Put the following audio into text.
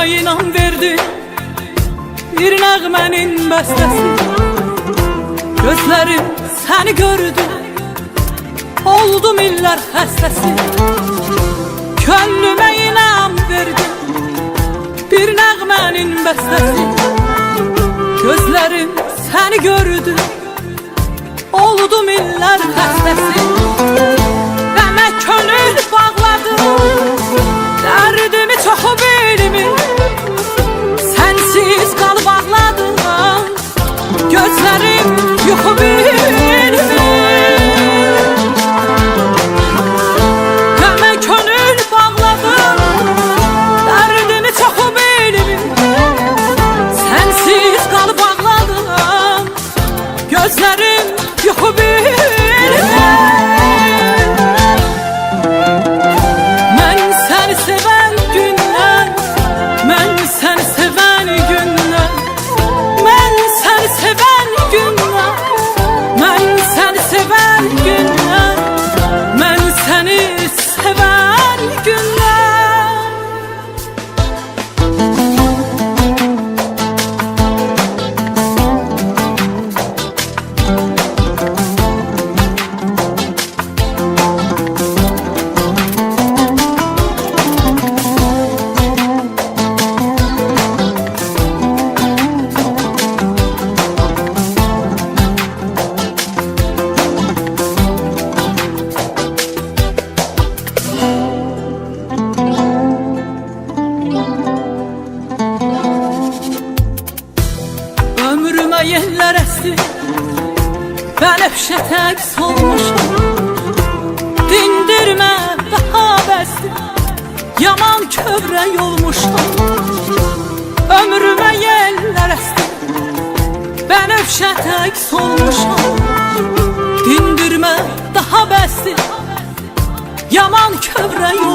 Ömrüme inan verdi. Bir nəğmənin bəstəsi Gözlərim səni gördü. Oldum illər xəstəsi Könlümə inam verdi. Bir nəğmənin bəstəsi Gözlərim səni gördü. Oldum illər Gözlərim yuxu bilmir esti Ben öpşetek solmuşum. Dindirme daha besti. Yaman kövrek olmuşum Ömrüme yeller esti. Ben öpşetek solmuşum. Dindirme daha besti. Yaman kövrek olmuşum